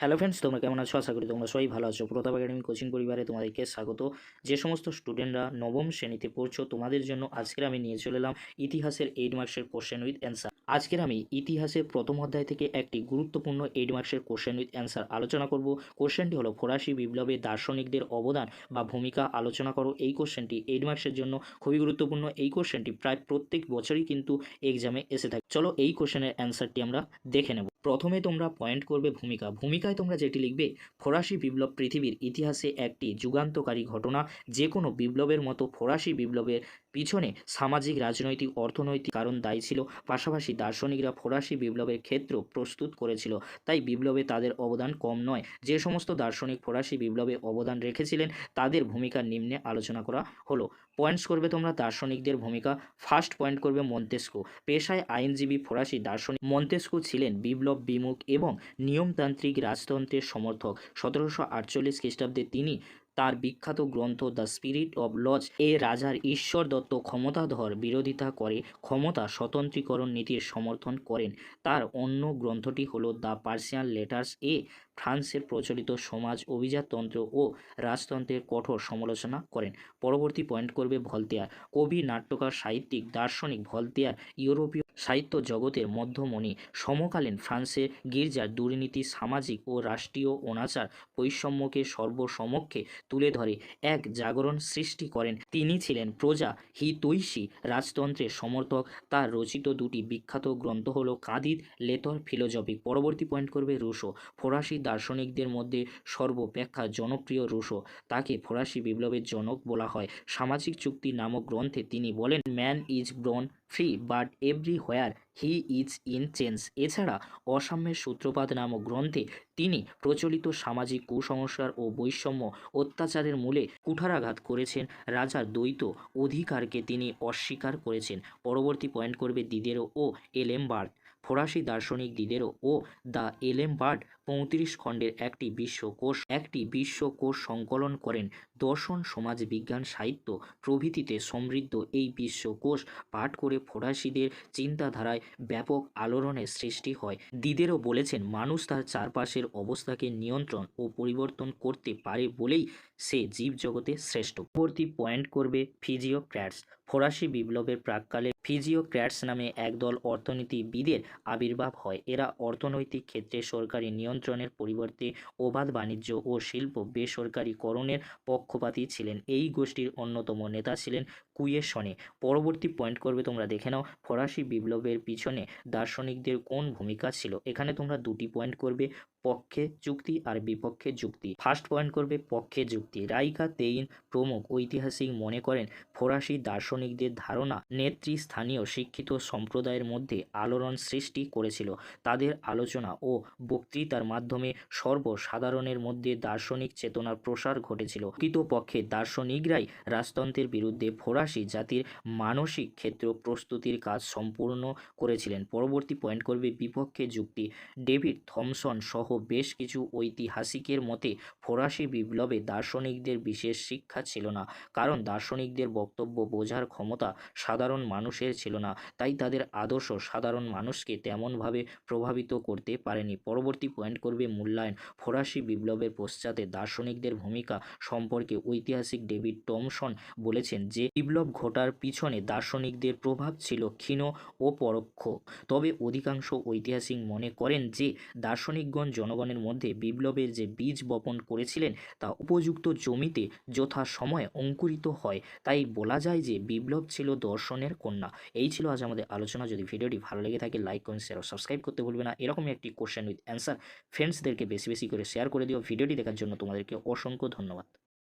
Hello friends, তোমরা কেমন আছো? আশা করি তোমরা সবাই ভালো আছো। প্রতাপ একাডেমি কোচিং পরিবারে তোমাদেরকে স্বাগত। যে সমস্ত স্টুডেন্টরা নবম শ্রেণীতে পড়ছো, তোমাদের জন্য আজকের আমি নিয়ে চলে এলাম ইতিহাসের এইট মার্কসের কোশ্চেন উইথ অ্যান্সার আজকের আমি ইতিহাসের প্রথম অধ্যায় থেকে একটি গুরুত্বপূর্ণ এইট মার্কসের কোশ্চেন উইথ অ্যান্সার আলোচনা করব। কোশ্চেনটি হলো ফরাসি বিপ্লবে দার্শনিকদের অবদান বা ভূমিকা আলোচনা করো। এই কোশ্চেনটি এইট মার্কসের জন্য খুবই গুরুত্বপূর্ণ। এই কোশ্চেনটি প্রায় প্রত্যেক বছরই কিন্তু এক্সামে এসে থাকে। চলো এই কোশ্চেনের অ্যান্সারটি আমরা দেখে নেব। প্রথমে তোমরা পয়েন্ট করবে ভূমিকা। ভূমিকায় তোমরা যেটি লিখবে, ফরাসি বিপ্লব পৃথিবীর ইতিহাসে একটি যুগান্তকারী ঘটনা। যে কোনো বিপ্লবের মতো ফরাসি বিপ্লবের পিছনে সামাজিক, রাজনৈতিক, অর্থনৈতিক কারণ দায়ী ছিল। পাশাপাশি দার্শনিকরা ফরাসি বিপ্লবের ক্ষেত্র প্রস্তুত করেছিল। তাই বিপ্লবে তাদের অবদান কম নয়। যে সমস্ত দার্শনিক ফরাসি বিপ্লবে অবদান রেখেছিলেন, তাদের ভূমিকা নিম্নে আলোচনা করা হলো। পয়েন্টস করবে তোমরা দার্শনিকদের ভূমিকা। ফার্স্ট পয়েন্ট করবে মন্তেস্কো। পেশায় আইনজীবী ফরাসি দার্শনিক মন্তেস্কো ছিলেন বিপ্লব বিমুখ এবং নিয়মতান্ত্রিক রাজতন্ত্রের সমর্থক। সতেরোশো আটচল্লিশ খ্রিস্টাব্দে তিনি তার বিখ্যাত গ্রন্থ দ্য স্পিরিট অব লজ এ রাজার ঈশ্বর দত্ত ক্ষমতাধর বিরোধিতা করে ক্ষমতা স্বতন্ত্রীকরণ নীতির সমর্থন করেন। তার অন্য গ্রন্থটি হল দ্য পার্সিয়ান লেটার্স এ ফ্রান্সের প্রচলিত সমাজ অভিজাততন্ত্র ও রাজতন্ত্রের কঠোর সমালোচনা করেন। পরবর্তী পয়েন্ট করবে ভলতেয়ার। কবি, নাট্যকার, সাহিত্যিক, দার্শনিক ভলতেয়ার, ইউরোপীয় সাহিত্য জগতের মধ্যমণি, সমকালীন ফ্রান্সের গির্জার দুর্নীতি, সামাজিক ও রাষ্ট্রীয় অনাচার, বৈষম্যকে সর্বসমক্ষে তুলে ধরে, এক জাগরণ সৃষ্টি করেন। তিনি ছিলেন প্রজা হিতৈষী রাজতন্ত্রের সমর্থক। তার রচিত দুটি বিখ্যাত গ্রন্থ হল কাদিদ লেতর ফিলোজফি, পরবর্তী পয়েন্ট করবে রুশো। ফরাসি দার্শনিকদের মধ্যে সর্বপেক্ষা জনপ্রিয় রুশো। তাকে ফরাসি বিপ্লবের জনক বলা হয়। সামাজিক চুক্তি নামক গ্রন্থে তিনি বলেন man is born free but everywhere he is in chains এছাড়া অসাম্যের সূত্রপাত নামক গ্রন্থে তিনি প্রচলিত সামাজিক কুসংস্কার ও বৈষম্য অত্যাচারের মূলে কুঠারাঘাত করেছেন। রাজার দ্বৈত অধিকারকে তিনি অস্বীকার করেছেন। পরবর্তী পয়েন্ট করবে দিদেরো ও এলেমবার্গ ফরাসি দার্শনিক দিদেরো ও দ্য এলেমবার্ড পঁয়ত্রিশ খণ্ডের একটি বিশ্বকোষ একটি বিশ্বকোষ সংকলন করেন। দর্শন, সমাজ বিজ্ঞান, সাহিত্য প্রভৃতিতে সমৃদ্ধ এই বিশ্বকোষ পাঠ করে ফরাসিদের চিন্তাধারায় ব্যাপক আলোড়নের সৃষ্টি হয়। দিদেরও বলেছেন, মানুষ তার চারপাশের অবস্থাকে নিয়ন্ত্রণ ও পরিবর্তন করতে পারে বলেই সে জীবজগতে শ্রেষ্ঠ। পরবর্তী পয়েন্ট করবে ফিজিওক্র্যাটস। ফরাসি বিপ্লবের প্রাককালে ফিজিওক্র্যাটস নামে একদল অর্থনীতিবিদের আবির্ভাব হয়। এরা অর্থনৈতিক ক্ষেত্রে সরকারি নিয়ন্ত্রণের পরিবর্তে অবাধ বাণিজ্য ও শিল্প বেসরকারীকরণের পক্ষপাতী ছিলেন। এই গোষ্ঠীর অন্যতম নেতা ছিলেন কুয়েশনে। পরবর্তী পয়েন্ট করবে তোমরা দেখে নাও, ফরাসি বিপ্লবের পিছনে দার্শনিকদের কোন ভূমিকা ছিল? এখানে তোমরা দুটি পয়েন্ট করবে। পক্ষে যুক্তি আর বিপক্ষে যুক্তি। ফার্স্ট পয়েন্ট করবে পক্ষে যুক্তি। রাইকা তেইন প্রমুখ ঐতিহাসিক মনে করেন ফরাসি দার্শনিকদের ধারণা নেতৃস্থানীয় শিক্ষিত সম্প্রদায়ের মধ্যে আলোড়ন সৃষ্টি করেছিল। তাদের আলোচনা ও বক্তৃতার মাধ্যমে সর্বসাধারণের মধ্যে দার্শনিক চেতনার প্রসার ঘটেছিল। পক্ষে দার্শনিকরাই রাজতন্ত্রের বিরুদ্ধে ফরাসি জাতির মানসিক ক্ষেত্র প্রস্তুতির কাজ সম্পূর্ণ করেছিলেন। পরবর্তী পয়েন্ট করবে বিপক্ষে যুক্তি। ডেভিড থমসন সহ বেশ কিছু ঐতিহাসিকের মতে, ফরাসি বিপ্লবে দার্শনিকদের বিশেষ শিক্ষা ছিল না। কারণ দার্শনিকদের বক্তব্য বোঝার ক্ষমতা সাধারণ মানুষের ছিল না। তাই তাদের আদর্শ সাধারণ মানুষকে তেমনভাবে প্রভাবিত করতে পারেনি। পরবর্তী পয়েন্ট করবে মূল্যায়ন। ফরাসি বিপ্লবের পশ্চাতে দার্শনিকদের ভূমিকা সম্পর্কে ঐতিহাসিক ডেভিড টমসন বলেছেন যে, বিপ্লব ঘটার পিছনে দার্শনিকদের প্রভাব ছিল ক্ষীণ ও পরোক্ষ। তবে অধিকাংশ ঐতিহাসিক মনে করেন যে, দার্শনিকগণ জনগণের মধ্যে বিপ্লবের যে বীজ বপন করেছিলেন তা উপযুক্ত জমিতে যথা সময়ে অঙ্কুরিত হয়। তাই বলা যায় যে বিপ্লব ছিল দর্শনের কন্যা। এই ছিল আজ আমাদের আলোচনা। যদি ভিডিওটি ভালো লেগে থাকে লাইক কমেন্ট শেয়ার সাবস্ক্রাইব করতে ভুলবে না। এরকমই একটি কোশ্চেন উইথ অ্যান্সার ফ্রেন্ডসদেরকে বেশি বেশি করে শেয়ার করে দিও। ভিডিওটি দেখার জন্য তোমাদেরকে অসংখ্য ধন্যবাদ।